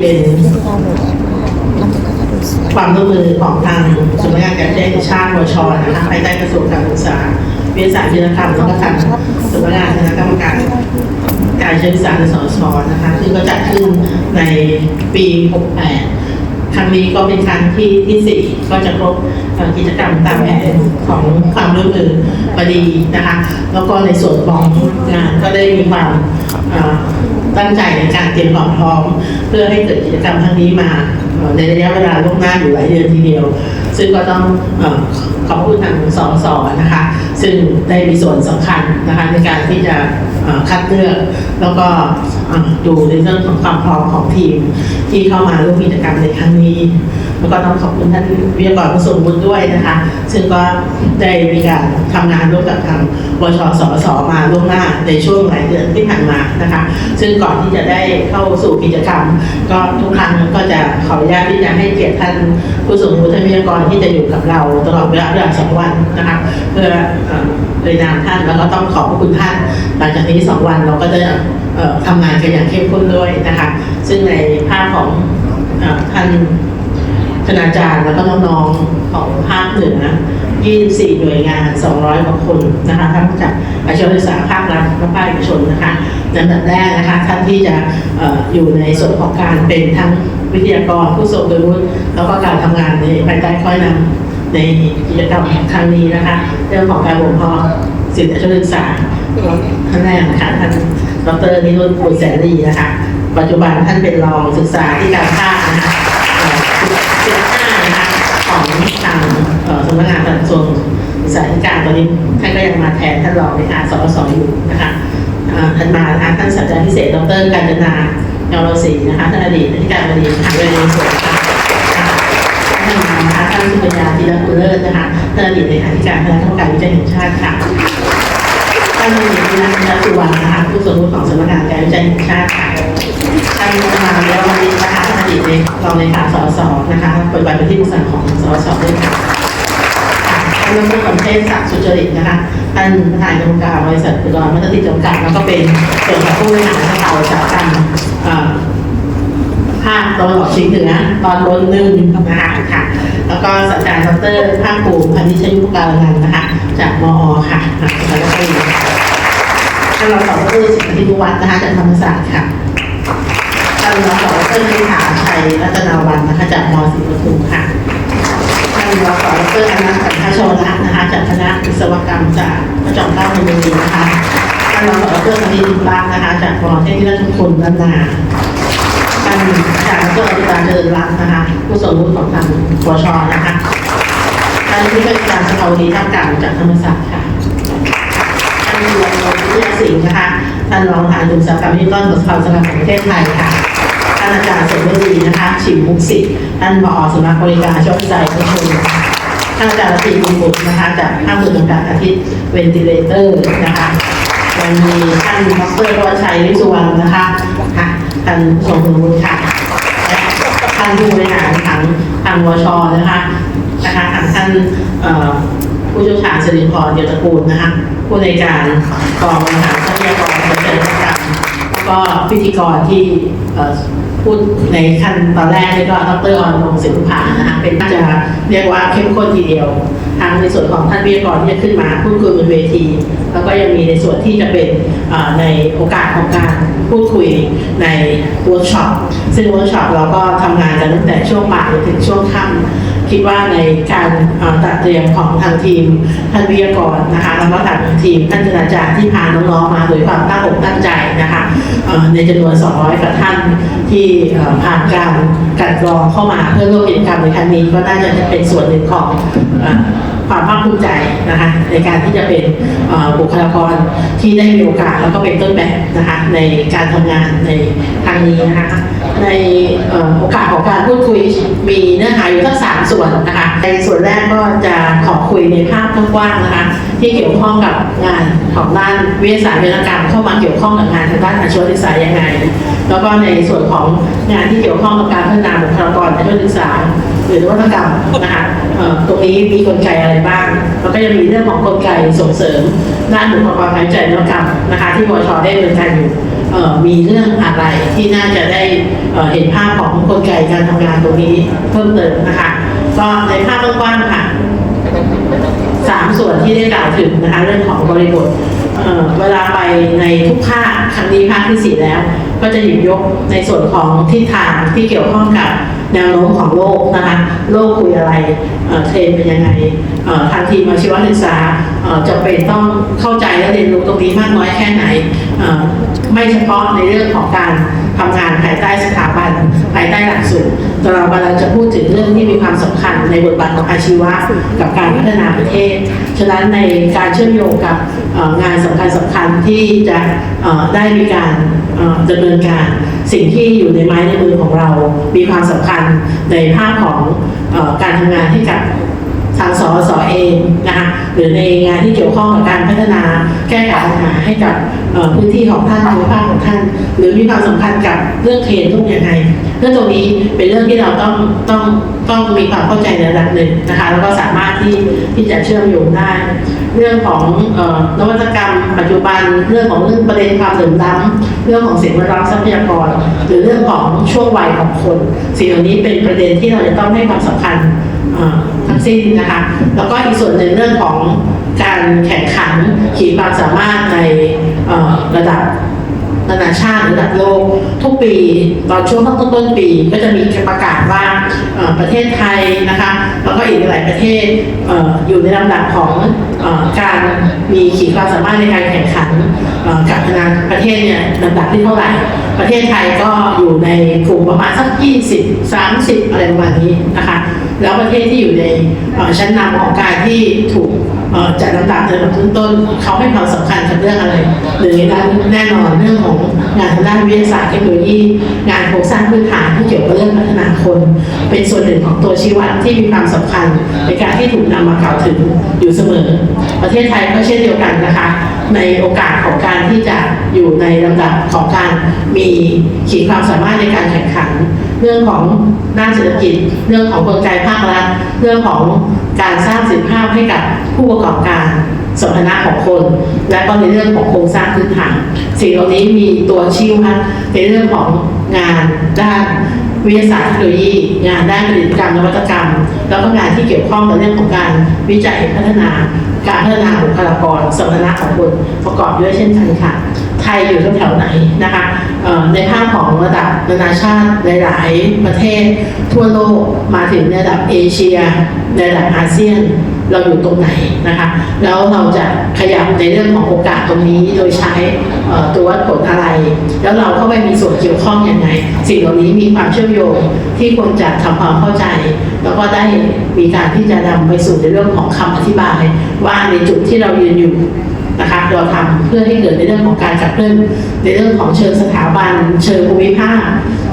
เป็นความร่วมมือของทางสำนักงานการแจ้งชาติวชนะคะภายใต้กระทรวงการศึกษาวิทยาศาสตร์วิทยาธรรมแล้วก็ทางสำนักงานคณะกรรมการการศึกษานสสนะคะซึ่งก็จัดขึ้นในปี 68 ครั้งนี้ก็เป็นครั้งที่ที่สี่ก็จะครบกิจกรรมตามแผนของความร่วมมือพอดีนะคะ แล้วก็ในส่วนของงานก็ได้มีความ ตั้งใจในการเตรียมความพร้อม เพื่อให้เกิดกิจกรรมครั้งนี้มาในระยะเวลาล่วงหน้าอยู่หลายเดือนทีเดียว ซึ่งก็ต้องอขอบคุณทางสสนะคะ ซึ่งได้มีส่วนสำคัญนะคะในการที่จะคัดเลือก แล้วก็ดูในเรื่องของความพร้อมของทีมที่เข้ามาร่วมกิจกรรมในครั้งนี้ แล้วก็ต้องขอบคุณท่านวิทยากรผู้ทรงวุฒิด้วยนะคะ ซึ่งก็ได้มีการทำงานร่วมกับทางวชสสมาล่วงหน้าในช่วงหลายเดือนที่ผ่านมานะคะ ซึ่งก่อนที่จะได้เข้าสู่กิจกรรม ก็ทุกครั้งก็จะขออนุญาตที่จะให้เกียรติท่านผู้ทรงวุฒิท่านวิทยากรที่จะอยู่กับเราตลอดเวลาเวลาสองวันนะคะเพื่อเอ่อเลยนามท่านแล้วก็ต้องขอบพระคุณท่านหลังจากนี้สองวันเราก็จะทำงานกันอย่างเข้มข้นด้วยนะคะ ซึ่งในภาพของอท่าน คณาจารย์แล้วก็น้องๆของภาคเหนือ 24 หน่วยงาน 200 กว่าคนนะคะทั้งจากอาชีวศึกษาภาครัฐและภาคเอกชนนะคะในอันดับแรกนะคะท่านที่จะอออยู่ในส่วนของการเป็นทั้งวิทยากรผู้ทรงคุณวุฒิแล้วก็การทำงานในภายใต้ข้อยนำในกิจกรรมครั้งนี้นะคะ เรื่องของการบ่มเพาะสิทธิอาชีวศึกษาท่านแรกนะคะท่านดรนิรุตบุญแสนลีนะคะ ปัจจุบันท่านเป็นรองศึกษาที่การภาคนะคะ เจ็ดห้านะคะของทางสำนักงานกระทรวงศึกษาธิการตอนนี้ท่านก็ยังมาแทนท่านรองในการสสอยู่นะคะท่านมานะคะท่านศาสตราจารย์พิเศษดรการจนาเยาวศรีนะคะท่านอดีตอธิการบดีมหาวิทยาลัยสวนค่ะท่านมานะคะท่านสุปัญญาธีรกุลเลิศนะคะท่านอดีตเลขาธิการคณะกรรมการวิจัยแห่งชาติค่ะ ท่านมีนันทสุวรรณนะคะผู้สมรู้ของสำนักงานการวิจัยแห่งชาติค่ะท่านมาแล้ววันนี้นะคะท่านอดีตในรองเลขาสสนะคะปัจจุบันเป็นที่ปรึกษาของสสด้วยค่ะค่ะท่านดรคำเทพศักดิ์สุจริตนะคะท่านประธานกรรมการบริษัทอุดรมัตติจำกัดแล้วก็เป็นส่วนของผู้บริหารสภาอุตสาหกรรมภาคตะวันออกเฉียงเหนือตอนบนหนึ่งนะคะค่ะ แล้วก็ศาสตราจารย์ดรภาคภูมิพันธิชยุกการนันนะคะ จากมอค่ะแล้วก็มีท่านรองศาสตราจารย์สิทธินุวัฒน์นะคะจากธรรมศาสตร์ค่ะท่านรองศาสตราจารย์เลขาชัยรัตนาวันนะคะจากมศรีปทุมค่ะท่านรองศาสตราจารย์อนันต์สันทโชนะนะคะจากคณะวิศวกรรมจากพระจอมเกล้าธนบุรีนะคะท่านรองศาสตราจารย์คณิตรักนะคะจากมเทพธิราชคุณล้านนาท่านอาจารย์ดรอธิการเจริญรัตน์นะคะผู้สมรู้ของทางปชนะคะ ท่านที่เป็นอาจารย์สภาวดีท่ามกลางจากธรรมศาสตร์ค่ะท่านรองวิทยาสิงห์นะคะท่านรองประธานอุตสากรรมดิจิตอลของสภาอุตสาหกรรมแห่งประเทศไทยค่ะท่านอาจารย์เสรีดีนะคะฉิมมุกสิทธิ์ท่านผอสำนักบริการช่วยใจประชุมท่านอาจารย์ปีบุญบุตรนะคะจากภาคมือจำกัดอาทิตย์เวนติเลเตอร์นะคะยังมีท่านดรวชัยวิสุวรรณนะคะค่ะท่านทรงคุณวุฒิค่ะและท่านผู้บริหารทางทางวชนะคะ นะคะทางท่านผู้เชี่ยวชาญสิริพรเดียวตระกูลนะคะผู้ในการกองบริหารทรัพยากรและเจริญกรรมแล้วก็พิธีกรที่พูดในขั้นตอนแรกนี่ก็ดรออนงศิลปานะคะเป็นน่าจะเรียกว่าเข้มข้นทีเดียวทางในส่วนของท่านวิทยากรที่จะขึ้นมาพูดคุยบนเวที แล้วก็ยังมีในส่วนที่จะเป็นในโอกาสของการพูดคุยในเวิร์กช็อปซึ่งเวิร์กช็อปเราก็ทำงานกันตั้งแต่ช่วงบ่ายถึงช่วงค่ำ คิดว่าในการตัดเตรียมของทางทีมท่านวิทยากรนะคะแล้วก็ทางทีมท่านอาจารย์ที่พาน้องๆมาโดยความตั้งอกตั้งใจนะคะในจำนวน 200กว่าท่านที่ผ่านการกัดกรองเข้ามาเพื่อร่วมกิจกรรมในครั้งนี้ก็น่าจะเป็นส่วนหนึ่งของ ความภาคภูมิใจนะคะในการที่จะเป็นบุคลากรที่ได้มีโอกาสแล้วก็เป็นต้นแบบนะคะในการทำงานในครั้งนี้นะคะในโอกาสของการพูดคุยมีเนื้อหาอยู่ทั้งสามส่วนนะคะในส่วนแรกก็จะขอคุยในภาพกว้างๆนะคะที่เกี่ยวข้องกับงานของด้านวิทยาศาสตร์วิทยากรรมเข้ามาเกี่ยวข้องกับงานทางด้านอาชีวศึกษายังไง แล้วก็ในส่วนของงานที่เกี่ยวข้องกับการพัฒนาบุคลากรอาชีวศึกษาหรือนวัตกรรมนะคะตรงนี้มีกลไกอะไรบ้างแล้วก็ยังมีเรื่องของกลไกส่งเสริม ด้านบุคลากรทางวิจัยนวัตกรรมนะคะ ที่วชได้ดำเนินการอยู่มีเรื่องอะไรที่น่าจะได้เห็นภาพของกลไกการทำงานตรงนี้เพิ่มเติมนะคะก็ในภาพกว้างๆค่ะสามส่วนที่ได้กล่าวถึงนะคะเรื่องของบริบทเอ่อเวลาไปในทุกภาคครั้งนี้ภาคที่สี่แล้ว ก็จะหยิบยกในส่วนของทิศทางที่เกี่ยวข้องกับ แนวโน้มของโลกนะคะโลกคุยอะไรเทรนเป็นยังไงทางทีมอาชีวศึกษาจะเป็นต้องเข้าใจและเรียนรู้ตรงนี้มากน้อยแค่ไหน ไม่เฉพาะในเรื่องของการทำงานภายใต้สถาบันภายใต้หลักสูตรแต่เรากำลังจะพูดถึงเรื่องที่มีความสำคัญในบทบาทของอาชีวะกับการพัฒนาประเทศ ฉะนั้นในการเชื่อมโยงกับงานสำคัญสำคัญที่จะได้มีการเอ่อดำเนินการ สิ่งที่อยู่ในไม้ในมือของเรา มีความสำคัญในภาพของอการทำงานให้กับ ทางสสเองนะคะหรือในงานที่เกี่ยวข้องกับการพัฒนาแก้ไขปัญหาให้กับพื้นที่ของท่านภูมิภาคของท่าน หรือมีความสำคัญกับเรื่องเทรนต้องยังไงเรื่องตรงนี้เป็นเรื่องที่เราต้องต้องต้องมีความเข้าใจในระดับหนึ่งนะคะแล้วก็สามารถที่ที่จะเชื่อมโยงได้ เรื่องของนวัตกรรม ปัจจุบันเรื่องของเรื่องประเด็นความเหลื่อมล้ำเรื่องของสิ่งแวดล้อมทรัพยากร หรือเรื่องของช่วงวัยของคน สิ่งเหล่านี้เป็นประเด็นที่เราจะต้องให้ความสำคัญ ทั้งสิ้นนะคะ แล้วก็อีกส่วนหนึ่งเรื่องของการแข่งขันขีดความสามารถในระดับ นานาชาติระดับโลก ทุกปีตอนช่วงต้นต้นๆปีก็จะมีประกาศว่าประเทศไทยนะคะแล้วก็อีกหลายประเทศออยู่ในลำดับของอการมีขีดความสามารถในการแข่งขันกับนานประเทศเนี่ยลำดับที่เท่าไหร่ ประเทศไทยก็อยู่ในกลุ่มประมาณสัก 20 30 อะไรประมาณนี้นะคะแล้วประเทศที่อยู่ในชั้นนำของการที่ถูก เอ่อจัดลำดับในลำดับต้น เขาให้ความสำคัญกับเรื่องอะไรหนึ่งในนั้นแน่นอนเรื่องของงานทางด้านวิทยาศาสตร์เทคโนโลยีงานโครงสร้างพื้นฐานที่เกี่ยวกับเรื่องพัฒนาคน เป็นส่วนหนึ่งของตัวชี้วัดที่มีความสำคัญ ในการที่ถูกนำมากล่าวถึงอยู่เสมอ ประเทศไทยก็เช่นเดียวกันนะคะ ในโอกาสของการที่จะอยู่ในลำดับของการมีขีดความสามารถในการแข่งขัน เรื่องของด้านเศรษฐกิจ เรื่องของกลไกภาครัฐเรื่องของการสร้างสินภาพให้กับผู้ประกอบการสมรรถนะของคน และก็ในเรื่องของโครงสร้างพื้นฐานสิ่งเหล่านี้มีตัวชี้วัดในเรื่องของงานด้านวิทยาศาสตร์เทคโนโลยี งานด้านผลิตกรรมนวัตกรรม แล้วก็งานที่เกี่ยวข้องกับเรื่องของการวิจัยพัฒนา การพัฒนาบุคลากรสมรรถนะของคนประกอบด้วยเช่นกันค่ะ ไทยอยู่แถวไหนนะคะ ในภาพของระดับนานาชาติหลาย ๆ ประเทศทั่วโลกมาถึงระดับเอเชียระดับอาเซียนเราอยู่ตรงไหนนะคะแล้วเราจะขยับในเรื่องของโอกาสตรงนี้โดยใช้ตัววัดผลอะไร แล้วเราเข้าไปมีส่วนเกี่ยวข้องยังไง สิ่งเหล่านี้มีความเชื่อมโยงที่ควรจะทำความเข้าใจ แล้วก็ได้มีการที่จะนำไปสู่ในเรื่องของคำอธิบาย ว่าในจุดที่เรายืนอยู่ เราทำเพื่อให้เกิดในเรื่องของการขับเคลื่อนในเรื่องของเชิงสถาบัน เชิงภูมิภาค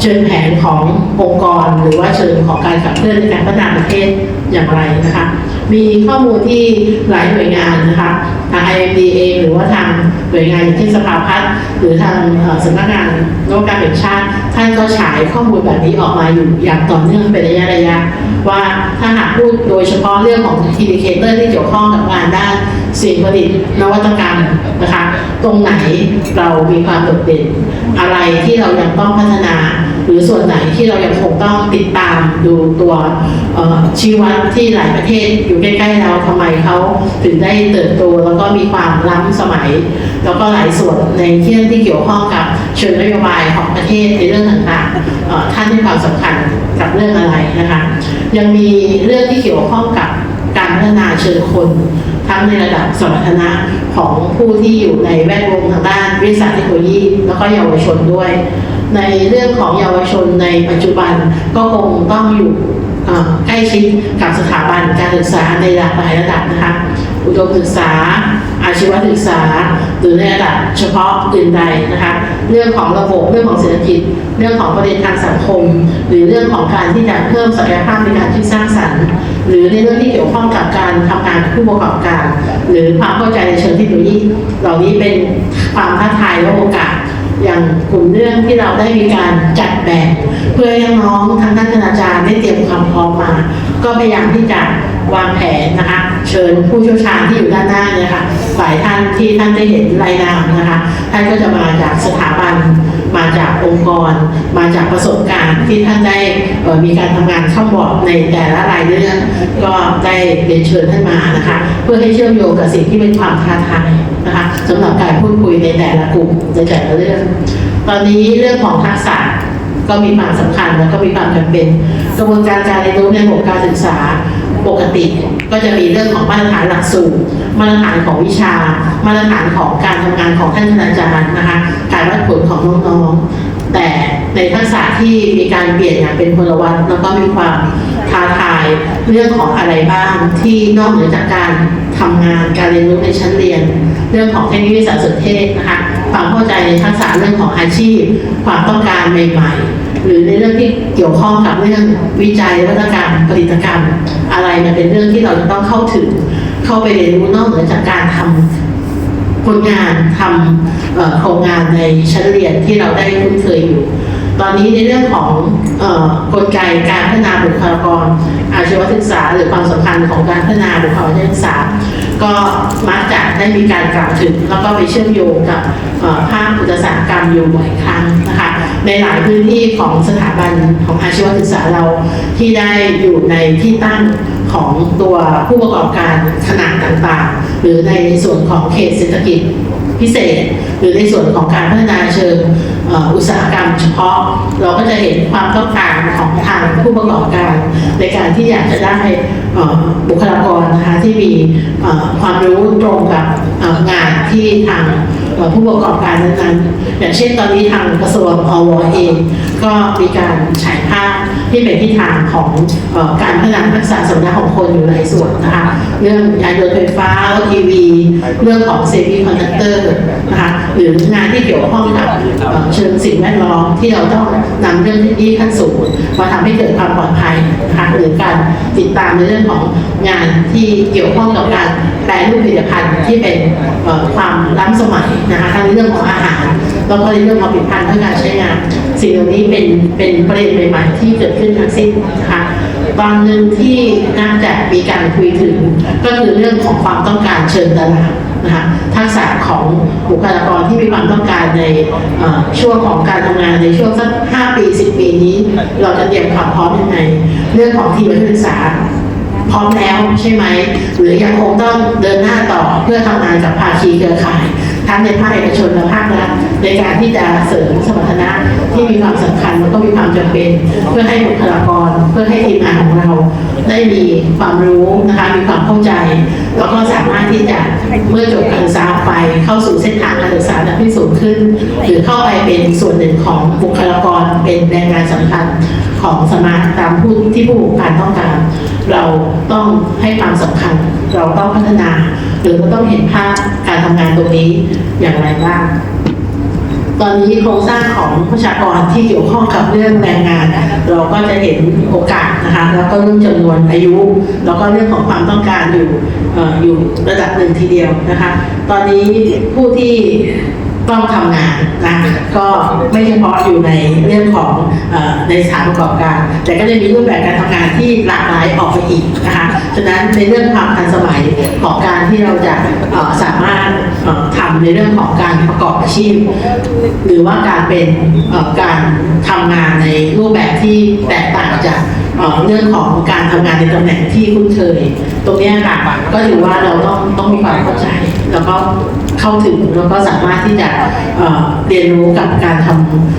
เชิงแผนขององค์กร หรือว่าเชิงของการขับเคลื่อนในการพัฒนาประเทศอย่างไรนะคะมีข้อมูลที่หลายหน่วยงานนะคะทาง IMD เองหรือว่าทางหน่วยงานอย่างเช่นสภาพัฒน์หรือทางสำนักงานนวัตกรรมแห่งชาติ ท่านก็ฉายข้อมูลแบบนี้ออกมาอยู่อย่างต่อเนื่องเป็นระยะระยะ ว่าถ้าหากพูดโดยเฉพาะเรื่องของอินดิเคเตอร์ที่เกี่ยวข้องกับงานด้าน สิ่งประดิษฐ์นวัตกรรมนะคะ ตรงไหนเรามีความโดดเด่น อะไรที่เรายังต้องพัฒนา หรือส่วนไหนที่เรายังคงต้องติดตามดูตัวชี้วัดที่หลายประเทศอยู่ใกล้ๆเราทำไมเขาถึงได้เติบโตแล้วก็มีความล้ำสมัย แล้วก็หลายส่วนในที่ที่เกี่ยวข้องกับเชิงนโยบายของประเทศในเรื่องต่างๆท่านให้ความสำคัญกับเรื่องอะไรนะคะ ยังมีเรื่องที่เกี่ยวข้องกับ การพัฒนาเชิงคน ทั้งในระดับสมรรถนะของผู้ที่อยู่ในแวดวงทางด้านวิทยาศาสตร์เทคโนโลยีแล้วก็เยาวชนด้วย ในเรื่องของเยาวชนในปัจจุบันก็คงต้องอยู่ใกล้ชิดกับสถาบันการศึกษาในหลากหลายระดับนะคะอุดมศึกษา อาชีวศึกษา หรือในระดับเฉพาะอื่นใดนะคะเรื่องของระบบเรื่องของเศรษฐกิจ เรื่องของประเด็นทางสังคม หรือเรื่องของการที่จะเพิ่มศักยภาพในการคิดสร้างสรรค์ หรือในเรื่องที่เกี่ยวข้องกับการทำงานผู้ประกอบการ หรือความเข้าใจในเชิงเทคโนโลยีเหล่านี้เป็นความท้าทายและโอกาสอย่างกลุ่มเรื่องที่เราได้มีการจัดแบบ เพื่อให้น้องๆทางด้านคณาจารย์ได้เตรียมความพร้อมมา ก็พยายามที่จะวางแผนนะคะ เชิญผู้เชี่ยวชาญที่อยู่ด้านหน้าเนี่ยค่ะ หลายท่านที่ท่านได้เห็นรายนามนะคะท่านก็จะมาจากสถาบัน มาจากองค์กร มาจากประสบการณ์ที่ท่านได้มีการทำงานเข้าบอกในแต่ละรายเรื่องก็ได้เรียนเชิญท่านมานะคะ เพื่อให้เชื่อมโยงกับสิ่งที่เป็นความท้าทายนะคะสำหรับการพูดคุยในแต่ละกลุ่มในแต่ละเรื่อง ตอนนี้เรื่องของทักษะก็มีความสำคัญแล้วก็มีความจำเป็น กระบวนการการเรียนรู้ในระบบการศึกษา ปกติก็จะมีเรื่องของมาตรฐานหลักสูตรมาตรฐานของวิชา มาตรฐานของการทำงานของท่านคณาจารย์นะคะการวัดผลของน้องๆแต่ในทักษะที่มีการเปลี่ยนอย่างเป็นพลวัตแล้วก็มีความท้าทายเรื่องของอะไรบ้างที่นอกเหนือจากการทำงานการเรียนรู้ในชั้นเรียน เรื่องของเทคโนโลยีสารสนเทศนะคะความเข้าใจในทักษะเรื่องของอาชีพ ความต้องการใหม่ๆ หรือในเรื่องที่เกี่ยวข้องกับเรื่องวิจัยวัตกรรมผลิตกรรม อะไรมันเป็นเรื่องที่เราจะต้องเข้าถึงเข้าไปเรียนรู้นอกเหนือจากการทำผลงานทำโครงงานในชั้นเรียนที่เราได้คุ้นเคยอยู่ ตอนนี้ในเรื่องของกลไกการพัฒนาบุคลากร อาชีวศึกษา หรือความสำคัญของการพัฒนาบุคลากรศึกษา ก็มักจะได้มีการกล่าวถึง แล้วก็ไปเชื่อมโยงกับภาคอุตสาหกรรมอยู่บ่อยครั้งนะคะ ในหลายพื้นที่ของสถาบันของอาชีวศึกษาเราที่ได้อยู่ในที่ตั้งของตัวผู้ประกอบการขนาดต่างๆ หรือในส่วนของเขตเศรษฐกิจพิเศษ หรือในส่วนของการพัฒนาเชิงอุตสาหกรรมเฉพาะ เราก็จะเห็นความต้องการของทางผู้ประกอบการ ในการที่อยากจะได้บุคลากรนะคะที่มีความรู้ตรงกับงานที่ทาง ผู้ประกอบการนั้นๆอย่างเช่นตอนนี้ทางกระทรวงอวเองก็มีการฉายภาพที่เป็นทิศทางของอการพัฒนาทักษะสมรรถนะของคนอยู่หลายส่วนนะคะเรื่องยานยนต์ไฟฟ้ารถ EV เรื่องของเซมิคอนดักเตอร์ นะคะหรืองานที่เกี่ยวข้องกับเชิงสิ่งแวดล้อมที่เราต้องนำเรื่องดีขั้นสูงมาทำให้เกิดความปลอดภัยนะคะหรือการติดตามในเรื่องของงานที่เกี่ยวข้องกับการแปรรูปผลิตภัณฑ์ที่เป็นความล้ำสมัยนะคะทั้งเรื่องของอาหารแล้วก็ในเรื่องของผลิตภัณฑ์เพื่อการใช้งาน สิ่งเหล่านี้เป็นเป็นประเด็นใหม่ๆที่เกิดขึ้นทั้งสิ้นนะคะตอนหนึ่งที่น่าจะมีการคุยถึงก็คือเรื่องของความต้องการเชิงตลาด นะคะทักษะของบุคลากรที่มีความต้องการในช่วงของการทำงานในช่วงสัก5ปี10ปีนี้ เราจะเตรียมความพร้อมยังไงเรื่องของทีมนักศึกษาพร้อมแล้วใช่ไหมหรือยังคงต้องเดินหน้าต่อเพื่อทำงานกับภาคีเครือข่าย ทั้งในภาคเอกชนและภาครัฐในการที่จะเสริมสมรรถนะที่มีความสำคัญแล้วก็มีความจำเป็น เพื่อให้บุคลากร เพื่อให้ทีมงานของเรา ได้มีความรู้นะคะมีความเข้าใจ แล้วก็สามารถที่จะเมื่อจบการศึกษาไปเข้าสู่เส้นทางการศึกษาระดับที่สูงขึ้น หรือเข้าไปเป็นส่วนหนึ่งของบุคลากรเป็นแรงงานสำคัญของสมาตามผู้ที่ผู้ประกอบการต้องการ เราต้องให้ความสำคัญเราต้องพัฒนา หรือเราต้องเห็นภาพการทำงานตรงนี้อย่างไรบ้างตอนนี้โครงสร้างของประชากรที่เกี่ยวข้องกับเรื่องแรงงาน เราก็จะเห็นโอกาสนะคะแล้วก็เรื่องจำนวนอายุ แล้วก็เรื่องของความต้องการอยู่อออยู่ระดับหนึ่งทีเดียวนะคะ ตอนนี้ผู้ที่ ต้องทำงานนะก็ไม่เฉพาะอยู่ในเรื่องของอในสถานประกอบการ แต่ก็จะมีรูปแบบการทำงานที่หลากหลายออกไปอีกนะคะฉะนั้นในเรื่องความทันสมัยของการที่เราจะสามารถทำในเรื่องของการประกอบอาชีพ หรือว่าการเป็นการทำงานในรูปแบบที่แตกต่างจากเรื่องของการทำงานในตำแหน่งที่คุ้นเคย ตรงนี้ค่ะก็ถือว่าเราต้องต้องมีความเข้าใจ แล้วก็เข้าถึงแล้วก็สามารถที่จะเรียนรู้กับการท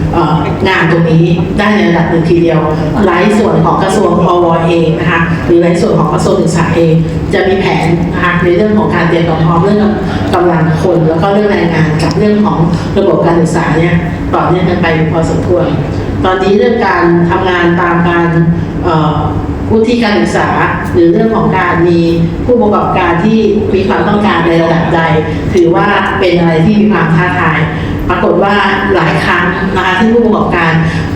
ำงานตรงนี้ได้ในระดับหนึ่งทีเดียว หลายส่วนของกระทรวงอวเองนะคะหรือหลายส่วนของกระทรวงศึกษาเองจะมีแผนนะคะในเรื่องของการเตรียมความพร้อมเรื่องกำลังคน แล้วก็เรื่องแรงงานกับเรื่องของระบบการศึกษาเนี่ยต่อเนื่องกันไปพอสมควรตอนนี้เรื่องการทำงานตามการ วุฒิการศึกษาหรือเรื่องของการมีผู้ประกอบการที่มีความต้องการในระดับใด ถือว่าเป็นอะไรที่มีความท้าทาย ปรากฏว่าหลายครั้งนะคะที่ผู้ประกอบการ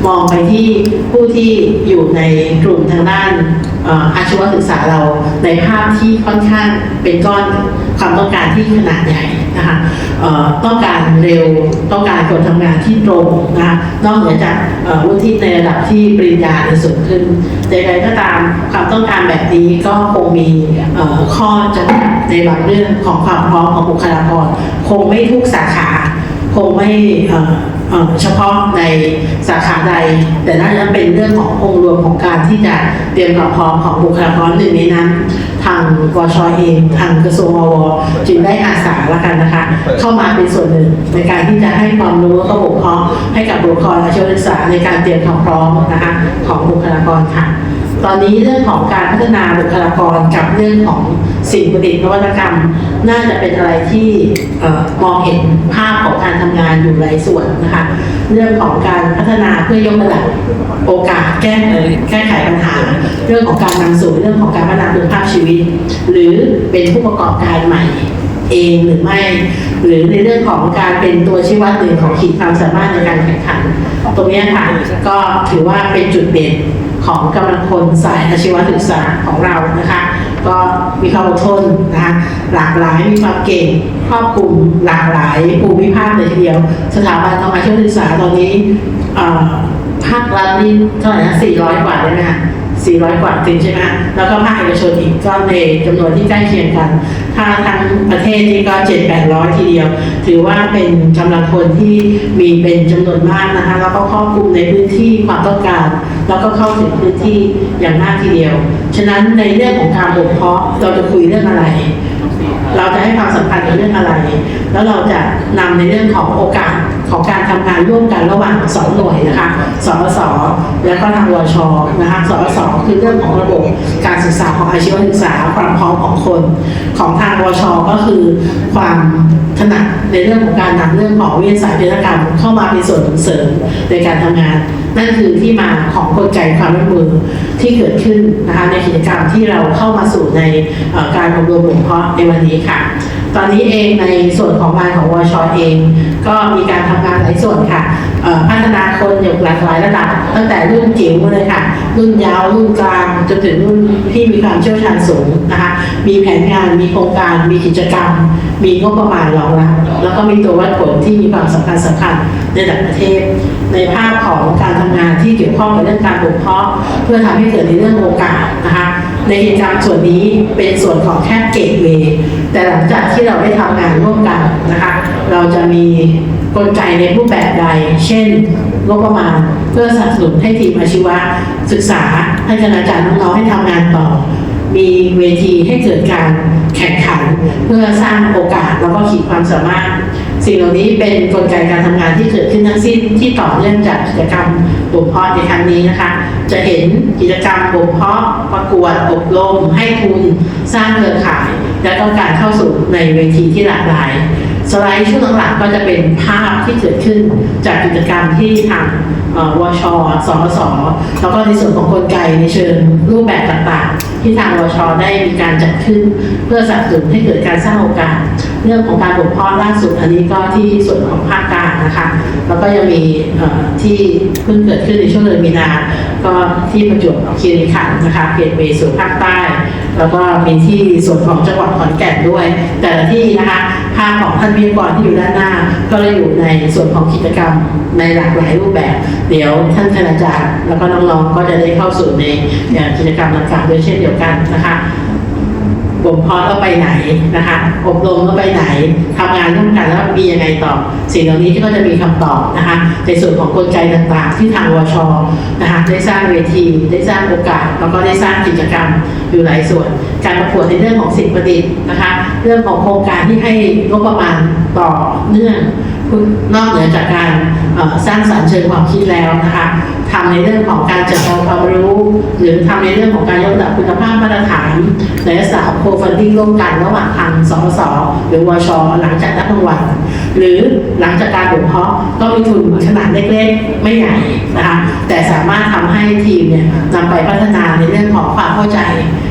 มองไปที่ผู้ที่อยู่ในกลุ่มทางด้านอาชีวศึกษาเราในภาพที่ค่อนข้างเป็นก้อนความต้องการที่ขนาดใหญ่ นะคะต้องการเร็วต้องการคนทำงานที่ตรงนะคะนอกเหนือจากวุฒิในระดับที่ปริญญาสูงขึ้นใดๆก็ตามความต้องการแบบนี้ก็คงมีข้อจำกัดในบางเรื่องของความพร้อมของบุคลากรคงไม่ทุกสาขา คงไม่เฉพาะในสาขาใด แต่น่าจะเป็นเรื่องขององค์รวมของการที่จะเตรียมความพร้อมของบุคลากรหนึ่งในนั้น ทางวชเองทางกระทรวงอวจึงได้อาสาละกันนะคะ เข้ามาเป็นส่วนหนึ่งในการที่จะให้ความรู้และก็บ่มเพาะให้กับบุคลากรอาชีวศึกษาในการเตรียมความพร้อมนะคะของบุคลากรค่ะ ตอนนี้เรื่องของการพัฒนาบุคลากรกับเรื่องของสิ่งประดิษฐ์นวัตกรรม น่าจะเป็นอะไรที่มองเห็นภาพของการทำงานอยู่หลายส่วนนะคะ เรื่องของการพัฒนาเพื่อยกระดับโอกาสแก้แก้ไขปัญหา เรื่องของการนำสู่เรื่องของการพัฒนาคุณภาพชีวิต หรือเป็นผู้ประกอบการใหม่เองหรือไม่ หรือในเรื่องของการเป็นตัวชี้วัดหนึ่งของขีดความสามารถในการแข่งขัน ตรงนี้ค่ะก็ถือว่าเป็นจุดเด่น ของกำลังคนสายอาชีวศึกษาของเรานะคะ ก็มีความอดทนนะคะหลากหลายมีความเก่งครอบคลุมหลากหลายภูมิภาคเลยทีเดียว สถาบันทางอาชีวศึกษาตอนนี้ภาครัฐนี่เท่าไหร่นะ400 กว่าได้ไหมคะ 400 กว่าจริงใช่ไหมแล้วก็ภาคเอกชนอีกก็ในจำนวนที่ใกล้เคียงกัน ถ้าทั้งประเทศนี่ก็ 7 800 ทีเดียว ถือว่าเป็นกำลังคนที่มีเป็นจำนวนมากนะคะ แล้วก็ครอบคลุมในพื้นที่ความต้องการ แล้วก็เข้าถึงพื้นที่อย่างมากทีเดียว ฉะนั้นในเรื่องของการบ่มเพาะเราจะคุยเรื่องอะไรเราจะให้ความสำคัญกับเรื่องอะไร แล้วเราจะนำในเรื่องของโอกาสของการทำงานร่วมกันระหว่างสองหน่วยนะคะสสสและก็ทางวชนะคะสสสคือเรื่องของระบบการศึกษาของอาชีวศึกษาความพร้อมของคน ของทางวชก็คือความถนัดในเรื่องของการนำเรื่องของวิทยาศาสตร์วิทยากรรมเข้ามาเป็นส่วนเสริมในการทำงาน นั่นคือที่มาของกลไกความร่วมมือที่เกิดขึ้นนะคะในกิจกรรมที่เราเข้ามาสู่ในการอบรมบ่มเพาะในวันนี้ค่ะ ตอนนี้เองในส่วนของงานของวชเอง ก็มีการทำงานหลายส่วนค่ะพัฒนาคนอย่างหลากหลายระดับ ตั้งแต่รุ่นจิ๋วเลยค่ะ รุ่นยาวรุ่นกลางจนถึงรุ่นที่มีความเชี่ยวชาญสูงนะคะมีแผนงานมีโครงการมีกิจกรรม มีงบประมาณรองรับแล้วก็มีตัววัดผลที่มีความสำคัญสำคัญในระดับประเทศในภาพของการทำงานที่เกี่ยวข้องกับเรื่องการบ่มเพาะเพื่อทำให้เกิดในเรื่องโอกาสนะคะในกิจกรรมส่วนนี้เป็นส่วนของแค่เกตเวย์แต่หลังจากที่เราได้ทำงานร่วมกันนะคะเราจะมีกลไกในรูปแบบใด เช่นงบประมาณเพื่อสนับสนุนให้ทีมอาชีวะศึกษาให้คณาจารย์น้องๆให้ทำงานต่อ มีเวทีให้เกิดการแข่งขัน เพื่อสร้างโอกาสแล้วก็ขีดความสามารถ สิ่งเหล่านี้เป็นกลไกการทำงานที่เกิดขึ้นทั้งสิ้นที่ต่อเนื่องจากกิจกรรมบ่มเพาะในครั้งนี้นะคะ จะเห็นกิจกรรมบ่มเพาะประกวดอบรมให้ทุนสร้างเครือข่าย และก็การเข้าสู่ในเวทีที่หลากหลายสไลด์ช่วงหลังๆก็จะเป็นภาพที่เกิดขึ้นจากกิจกรรมที่ทาง วชสสแล้วก็ในส่วนของกลไกในเชิงรูปแบบต่างๆ ที่ทางวชได้มีการจัดขึ้น เพื่อสนับสนุนให้เกิดการสร้างโอกาส เรื่องของการบ่มเพาะล่าสุดอันนี้ก็ที่ส่วนของภาคกลางนะคะแล้วก็ยังมีที่เพิ่งเกิดขึ้นในช่วงเดือนมีนา ก็ที่ประจวบคีรีขันธ์นะคะเปลี่ยนไปสู่ภาคใต้ แล้วก็มีที่ส่วนของจังหวัดขอนแก่นด้วย แต่ละที่นะคะ ภาพของพันเวิทยากรที่อยู่ด้านหน้า ก็เลยอยู่ในส่วนของกิจกรรมในหลากหลายรูปแบบ เดี๋ยวท่านคณาจารย์แล้วก็น้องๆก็จะได้เข้าสู่ในกิจกรรมต่างๆด้วยเช่นเดียวกันนะคะ บ่มเพาะแล้วไปไหนนะคะอบรมแล้วไปไหนทำงานร่วมกันแล้วมียังไงต่อ สิ่งเหล่านี้ที่ก็จะมีคำตอบนะคะในส่วนของกลไกต่างๆ ที่ทางวชนะคะได้สร้างเวทีได้สร้างโอกาสแล้วก็ได้สร้างกิจกรรมอยู่หลายส่วน การประกวดในเรื่องของสิ่งประดิษฐ์นะคะเรื่องของโครงการที่ให้งบประมาณต่อเนื่องนอกเหนือจากการสร้างสรรค์เชิงความคิดแล้วนะคะ ทำในเรื่องของการจัดการความรู้ หรือทำในเรื่องของการยกระดับคุณภาพมาตรฐานในลักษณะของโคฟันดิ้งร่วมกันระหว่างทางสสหรือวชหลังจากรับรางวัลหรือหลังจากการบ่มเพาะก็มีทุนขนาดเล็กๆ ไม่ใหญ่นะคะแต่สามารถทำให้ทีมเนี่ยนำไปพัฒนาในเรื่องของความเข้าใจ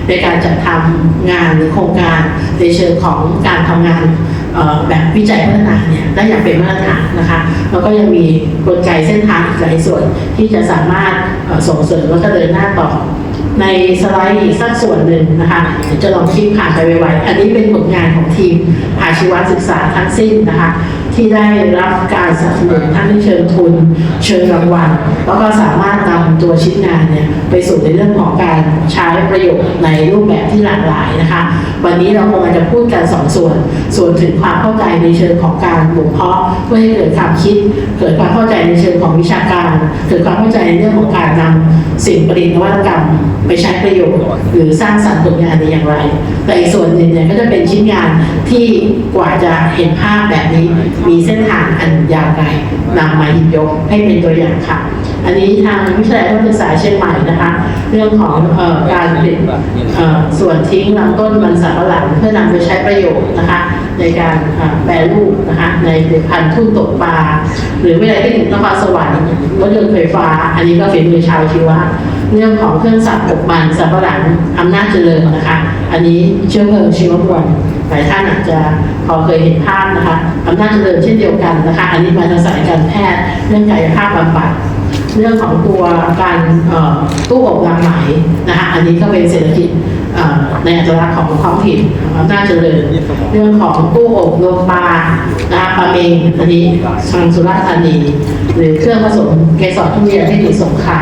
ในการจัดทำงานหรือโครงการในเชิงของการทำงาน แบบวิจัยพัฒนาเนี่ยได้อย่างเป็นมาตรฐานนะคะแล้วก็ยังมีกลไกเส้นทางอีกหลายส่วนที่จะสามารถเอ่อส่งเสริมแล้วก็เดินหน้าต่อในสไลด์อีกสักส่วนหนึ่งนะคะจะลองคลิปผ่านไปไวๆ อันนี้เป็นผลงานของทีมอาชีวศึกษาทั้งสิ้นนะคะ ที่ได้รับการสนับสนุนทั้งในเชิงทุน เชิงรางวัลแล้วก็สามารถนำตัวชิ้นงานเนี่ยไปสู่ในเรื่องของการใช้ประโยชน์ในรูปแบบที่หลากหลายนะคะ วันนี้เราคงจะพูดกันสองส่วน ส่วนถึงความเข้าใจในเชิงของการบ่มเพาะเพื่อให้เกิดความคิด เกิดความเข้าใจในเชิงของวิชาการ เกิดความเข้าใจในเรื่องของการนำสิ่งประดิษฐ์นวัตกรรม ไปใช้ประโยชน์ หรือสร้างสรรค์ผลงานในอย่างไร แต่อีกส่วนหนึ่งเนี่ยก็จะเป็นชิ้นงานที่กว่าจะเห็นภาพแบบนี้มีเส้นทางอันยาวไกลนำมาหยิบยกให้เป็นตัวอย่างค่ะ อันนี้ทางวิทยาลัยการศึกษาเชียงใหม่นะคะ เรื่องของการผลิตส่วนทิ้งลำต้นมันสำปะหลังเพื่อนำไปใช้ประโยชน์นะคะ ในการแปรรูปนะคะในผลิตภัณฑ์ทุ่นตกปลาหรือวิทยาลัยเทคนิคนครสวรรค์รถยนต์ไฟฟ้า อันนี้ก็ฝีมือชาวชีวะเรื่องของเครื่องสับปกมันสับปะหลังอำนาจเจริญนะคะ อันนี้เชื้อเพลิงชีวมวลหลายท่านอาจจะพอเคยเห็นภาพนะคะอำนาจเจริญเช่นเดียวกันนะคะ อันนี้มาทางสายการแพทย์เรื่องกายภาพบำบัดเรื่องของตัวการตู้อบหลังไหมนะคะ อันนี้ก็เป็นเศรษฐกิจ ในอัตลักษณ์ของท้องถิ่นอำนาจเจริญเรื่องของกู้อบโลปลานะคะปลาเมงอันนี้ทางสุราษฎร์ธานี หรือเครื่องผสมเกสรทุเรียนเทคนิคสงขา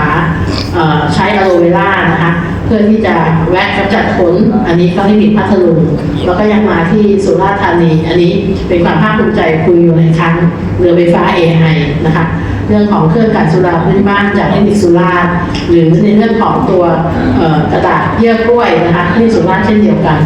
ใช้อะโลเวล่านะคะ พื่อที่จะแวะกำจัดขนอันนี้ก็เทคนิคพัทลุงแล้วก็ยังมาที่สุราษฎร์ธานี อันนี้เป็นความภาคภูมิใจคุยอยู่ในครั้งเรือไฟฟ้า AI นะคะเรื่องของเครื่องกัดสุราพื้นบ้านจากเทคนิคสุราษฎร์หรือในเรื่องของตัวกระดาษเยื่อกล้วยนะคะที่สุราษฎร์เช่นเดียวกัน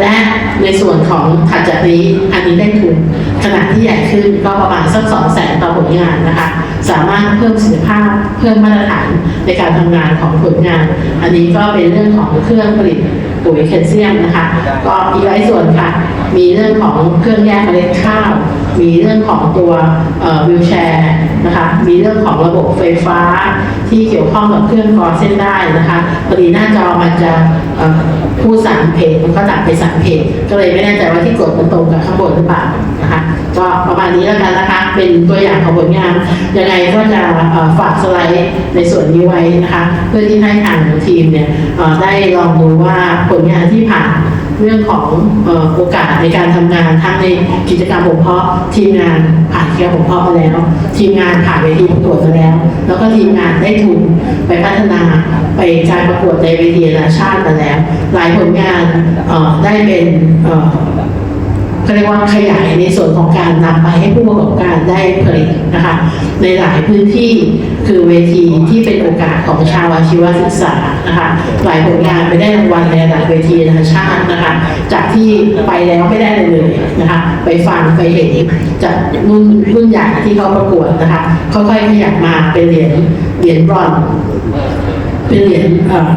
และในส่วนของถัดจากนี้อันนี้ได้ทุน ขนาดที่ใหญ่ขึ้นก็ประมาณสักสองแสนต่อผลงานนะคะ สามารถเพิ่มประสิทธิภาพเพิ่มมาตรฐานในการทำงานของผลงาน อันนี้ก็เป็นเรื่องของเครื่องผลิตปุ๋ยแคลเซียมนะคะ ก็อีกหลายส่วนค่ะ มีเรื่องของเครื่องแยกเมล็ดข้าว มีเรื่องของตัววิวแชร์นะคะมีเรื่องของระบบไฟฟ้าที่เกี่ยวข้องกับเครื่องกรอเส้นได้นะคะพอดีหน้าจอมันจะเอ่อพูดสามเพจมันก็ตัดไปสามเพจก็เลยไม่แน่ใจว่าที่กดมันตรงกับข้างบนหรือเปล่านะคะก็ประมาณนี้แล้วกันนะคะ เป็นตัวอย่างของผลงานยังไงก็จะฝากสไลด์ในส่วนนี้ไว้นะคะ เพื่อที่ให้ทางทีมเนี่ยได้ลองดูว่าผลงานที่ผ่าน เรื่องของอโอกาสในการทำงานทั้งในกิจกรรมบ่มเพาะทีมงานผ่านกิจกรรมบ่มเพาะมาแล้ว ทีมงานผ่านเวทีประกวดมาแล้ว แล้วก็ทีมงานได้ทุนไปพัฒนาไปการประกวดในเวทีนานาชาติมาแล้ว หลายผลงานได้เป็น เอ่อเขาเรียกว่าขยายในส่วนของการนำไปให้ผู้ประกอบการได้ผลิตนะคะในหลายพื้นที่คือเวทีที่เป็นโอกาสของชาวอาชีวศึกษานะคะหลายผลงานไปได้รางวัลในหลายเวทีนานาชาตินะคะจากที่ไปแล้วไม่ได้เลยเลยนะคะไปฟังไปเห็นจากรุ่นรุ่นใหญ่ที่เขาประกวดนะคะค่อยๆขยับมาเป็นเหรียญเหรียญบรอน เป็นเหรียญ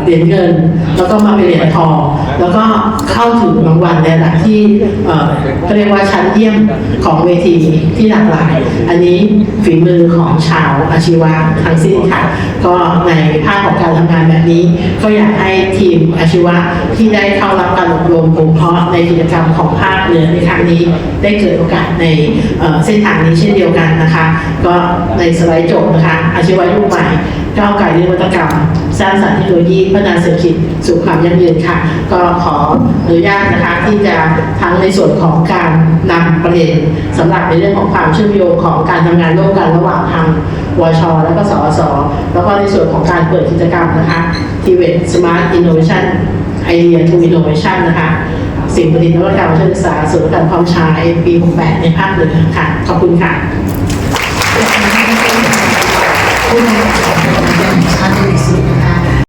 เหรียญเงิน แล้วก็มาเป็นเหรียญทอง แล้วก็เข้าถึงรางวัลในระดับที่เขาเรียกว่าชั้นเยี่ยมของเวทีที่หลากหลาย อันนี้ฝีมือของชาวอาชีวะทั้งสิ้นค่ะ ก็ในภาคของการทำงานแบบนี้ ก็อยากให้ทีมอาชีวะที่ได้เข้ารับการอบรมบ่มเพาะในกิจกรรมของภาคเหนือในครั้งนี้ได้เกิดโอกาสในเอ่อเส้นทางนี้เช่นเดียวกันนะคะ ก็ในสไลด์จบนะคะ อาชีวะยุคใหม่ก้าวไกลนวัตกรรมสร้างสรรค์เทคโนโลยีพัฒนาเศรษฐกิจสู่ความยั่งยืนค่ะ ก็ขออนุญาตนะคะที่จะทั้งในส่วนของการนำประเด็นสำหรับในเรื่องของความเชื่อมโยงของการทำงานร่วมกันระหว่างทางวช และก็สอสแล้วก็ในส่วนของการเปิดกิจกรรมนะคะทีเว Smart Innovation Idea to Innovation นนะคะสิ่งประดิษฐ์นวัตกรรมเชิงศึกษาศูนย์การพร้อมใช้ปี 68 ในภาคเหนือค่ะ ขอบคุณค่ะ